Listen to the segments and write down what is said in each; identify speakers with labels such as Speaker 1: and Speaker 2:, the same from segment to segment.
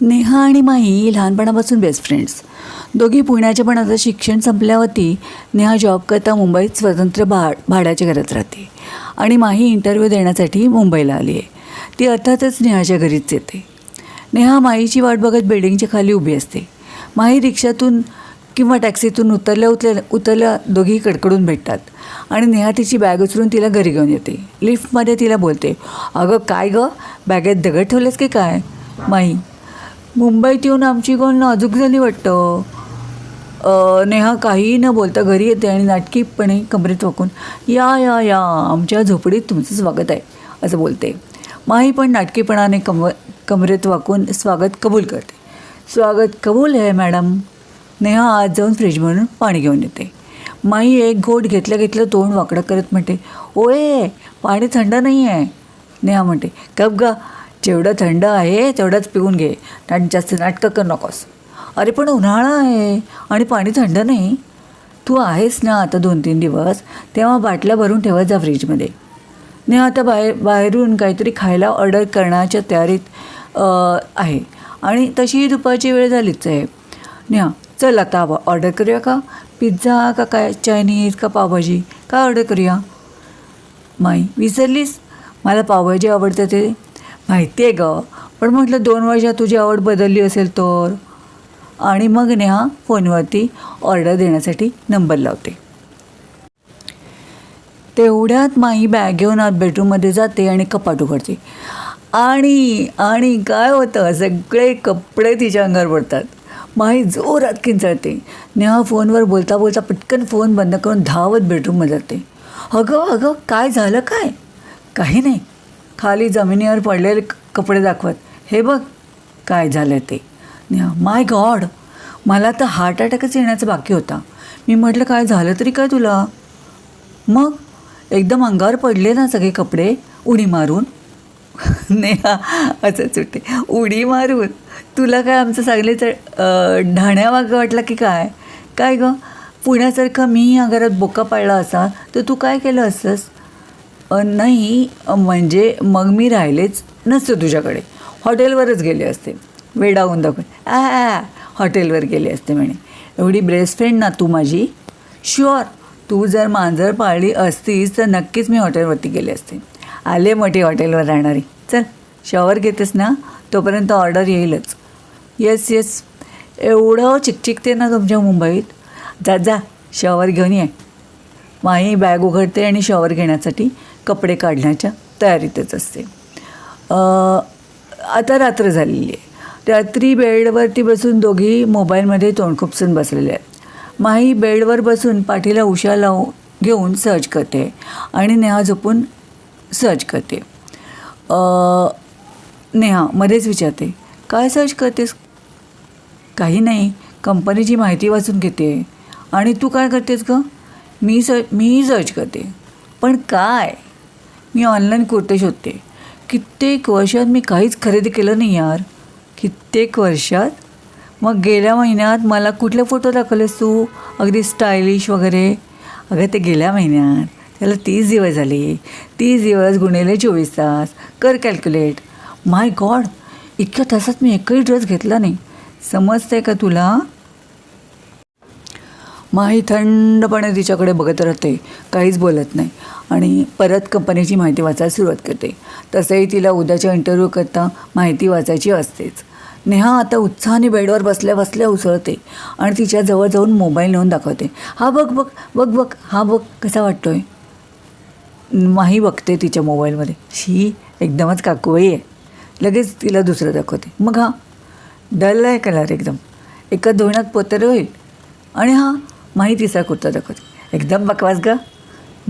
Speaker 1: नेहा आणि माही लहानपणापासून best friends दोघी पुण्याच्या पण आता शिक्षण संपल्यावरती नेहा जॉब करता मुंबईत स्वतंत्र भा भाड्याच्या घरात राहते. आणि माही इंटरव्ह्यू देण्यासाठी मुंबईला आली आहे ती अर्थातच नेहाच्या घरीच येते. नेहा माईची वाट बघत बिल्डिंगच्या खाली उभी असते. माही रिक्षातून किंवा टॅक्सीतून उतरल्या उतरल्या उतरल्या दोघी कडकडून भेटतात. आणि नेहा तिची बॅग उचलून तिला घरी घेऊन येते. लिफ्टमध्ये तिला बोलते अगं काय गं? बॅगेत दगड ठेवलेस की काय? माही मुंबईत येऊन आमची कोण नाजूक झाली वाटतं. नेहा काहीही न बोलता घरी येते आणि नाटकीपणे कमरेत वाकून या या या आमच्या झोपडीत तुमचं स्वागत आहे असं बोलते. माही पण नाटकीपणाने कम कमरेत वाकून स्वागत कबूल करते. स्वागत कबूल आहे मॅडम. नेहा आज जाऊन फ्रीजमधून पाणी घेऊन येते. माई एक घोट घेतलं घेतलं तोंड वाकडं करत म्हणते ओए पाणी थंड नाही आहे नेहा म्हणते कप गा जेवढं थंड आहे तेवढंच पिऊन घे. आणि जास्त नाटकं कर नकोस. अरे पण उन्हाळा आहे आणि पाणी थंड नाही. तू आहेस ना आता दोन तीन दिवस तेव्हा बाटल्या भरून ठेवत जा फ्रीजमध्ये. नाही आता बाहेर बाहेरून काहीतरी खायला ऑर्डर करण्याच्या तयारीत आहे. आणि तशीही दुपारची वेळ झालीच आहे. नेहा चल आता ऑर्डर करूया का? पिझ्झा का काय? चायनीज का पावभाजी? काय ऑर्डर करूया? माई विसरलीस? मला पावभाजी आवडतं ते. माहिती आहे गं. पण म्हटलं दोन वर्षात तुझी आवड बदलली असेल तर? आणि मग नेहा फोनवरती ऑर्डर देण्यासाठी नंबर लावते. तेवढ्यात माही बॅग घेऊन आत बेडरूममध्ये जाते आणि कपाट उघडते. आणि आणि काय होतं सगळे कपडे तिच्या अंगावर पडतात. माई जोरात किंचाळते. नेहा फोनवर बोलता बोलता पटकन फोन बंद करून धावत बेडरूममध्ये जाते. अगं अगं काय झालं काय? काही नाही. खाली जमिनीवर पडलेले कपडे दाखवत हे बघ काय झालं ते. माय गॉड मला तर हार्ट अटॅकच येण्याचा बाकी होता. मी म्हटलं काय झालं तरी काय तुला? मग एकदम अंगावर पडले ना सगळे कपडे उडी मारून. नेहा असं सुटे उडी मारून? तुला काय आमचं सांगले तर ढाण्यामागं वाटलं की काय? काय गं? पुण्यासारखं मी या घरात बोका पाळला असा तर तू काय केलं असतंस नाही म्हणजे मग मी राहिलेच नसते तुझ्याकडे. हॉटेलवरच गेले असते. वेडावून दाखवून आ हॉटेलवर गेले असते म्हणे. एवढी बेस्ट फ्रेंड ना तू माझी? शुअर तू जर मांजर पाळली असतीस तर नक्कीच मी हॉटेलवरती गेले असते. आले मोठी हॉटेलवर राहणारी. चल शॉवर घेतेस ना तोपर्यंत ऑर्डर येईलच. येस येस एवढं चिकचिकते ना तुमच्या मुंबईत? जा जा शॉवर घेऊन ये. माही बॅग उघडते आणि शॉवर घेण्यासाठी कपडे काढण्याच्या तयारीतच असते. आता रात्र झालेली आहे. रात्री बेडवरती बसून दोघी मोबाईलमध्ये तोंडखुपसून बसलेले आहेत. माही बेडवर बसून पाठीला उशा लावून घेऊन सर्च करते आणि नेहा झोपून सर्च करते. नेहा मध्येच विचारते काय सर्च करतेस? काही नाही कंपनीची माहिती वाचून घेते. आणि तू काय करतेस ग? मी स मी सर्च करते. पण काय? मी ऑनलाईन कुर्ते शोधते. कित्येक वर्षात मी काहीच खरेदी केलं नाही यार. कित्येक वर्षात? मग गेल्या महिन्यात मला कुठले फोटो दाखवलेस तू? अगदी स्टायलिश वगैरे. अगं ते गेल्या महिन्यात. त्याला तीस दिवस झाले. तीस दिवस गुणेले चोवीस तास. कर कॅल्क्युलेट माय गॉड इतक्या तासात मी एकही ड्रेस घेतला नाही. समजते का तुला? माही थंडपणे तिच्याकडे बघत राहते काहीच बोलत नाही. आणि परत कंपनीची माहिती वाचायला सुरुवात करते. तसंही तिला उद्याच्या इंटरव्ह्यू करता माहिती वाचायची असतेच. नेहा आता उत्साहाने बेडवर बसल्या बसल्या उसळते आणि तिच्या जवळ जाऊन मोबाईल नेऊन दाखवते. हा बघ बघ बघ बघ हा बघ कसा वाटतोय? माही बघते तिच्या मोबाईलमध्ये. शी एकदमच काकुबाई आहे. लगेच तिला दुसरं दाखवते. मग हा डल आहे कलर एकदम. एका धुण्यात पोतर होईल. आणि हा माहितीचा तिसरा कुर्ता दाखवते? एकदम बकवास ग.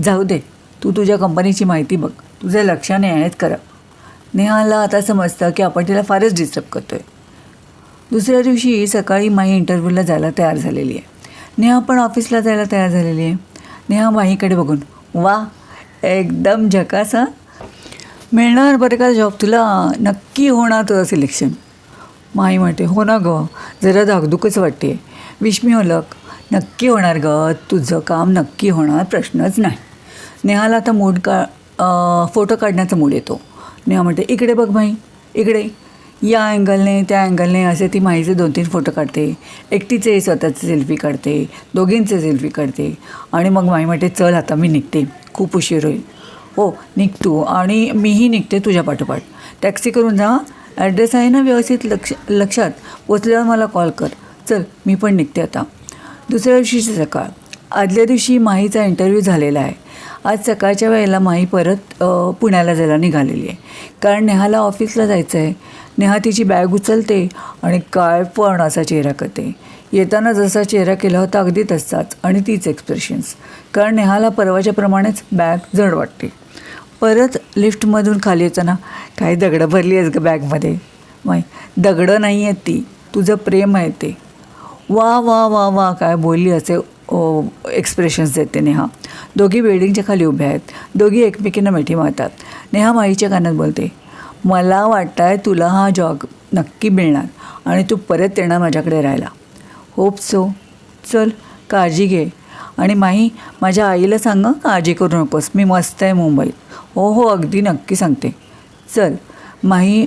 Speaker 1: जाऊ दे तू तुझ्या कंपनीची माहिती बघ. तुझ्या लक्षाने आहेत करा नेहाला आता समजतं की आपण तिला फारच डिस्टर्ब करतो आहे दुसऱ्या दिवशी सकाळी माई इंटरव्ह्यूला जायला तयार झालेली आहे. नेहा पण ऑफिसला जायला तयार झालेली आहे. नेहा माहीकडे बघून वा एकदम झकास मिळणार बरं का जॉब तुला? नक्की होणार तुझं सिलेक्शन माई म्हणते हो ना गं जरा धाकधुकच वाटते. विश्मी ओलक नक्की होणार ग. तुझं काम नक्की होणार प्रश्नच नाही. नेहाला आता मूड का फोटो काढण्याचा मूड येतो. नेहा म्हणते इकडे बघ भाई इकडे. या अँगलने त्या अँगलने असे ती माहीचे दोन तीन फोटो काढते. एकटीचे स्वतःचे सेल्फी काढते. दोघींचे सेल्फी काढते. आणि मग माई म्हणते चल आता मी निघते. खूप उशीर होईल. हो निघ तू. आणि मीही निघते तुझ्या पाठोपाठ. टॅक्सी करून जा. ॲड्रेस आहे ना व्यवस्थित लक्ष लक्षात. पोचल्यावर मला कॉल कर. चल मी पण निघते आता. दुसऱ्या दिवशीची सकाळ. आदल्या दिवशी माहीचा इंटरव्ह्यू झालेला आहे. आज सकाळच्या वेळेला माही परत पुण्याला जायला निघालेली आहे. कारण नेहाला ऑफिसला जायचं आहे नेहा तिची बॅग उचलते आणि काय पण असा चेहरा करते. येताना जसा चेहरा केला होता अगदी तसाच आणि तीच एक्सप्रेशन्स कारण नेहाला परवाच्याप्रमाणेच बॅग जड वाटते. परत लिफ्टमधून खाली येताना काही दगडं भरली आहेस ग बॅगमध्ये माही दगडं नाही आहेत ती. तुझं प्रेम आहे ते. वा वा वा वा काय बोलली असे एक्सप्रेशन्स देते नेहा. दोघी बिल्डिंगच्या खाली उभ्या आहेत. दोघी एकमेकींना मिठी मारतात. नेहा माईच्या कानात बोलते मला वाटतं आहे तुला हा जॉब नक्की मिळणार आणि तू परत येणार माझ्याकडे राहायला. होप सो चल काळजी घे. आणि माही माझ्या आईला सांग काळजी करू नकोस. मी मस्त आहे मुंबईत. हो हो अगदी नक्की सांगते. चल माही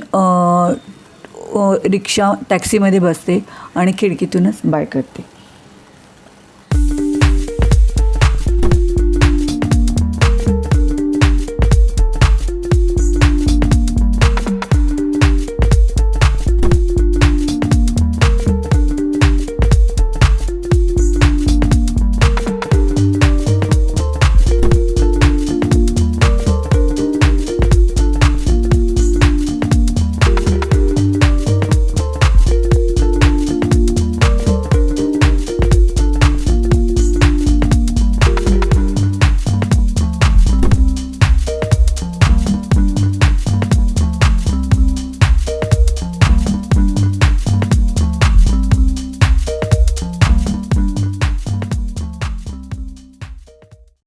Speaker 1: रिक्षा टॅक्सीमध्ये बसते आणि खिडकीतूनच बाय करते.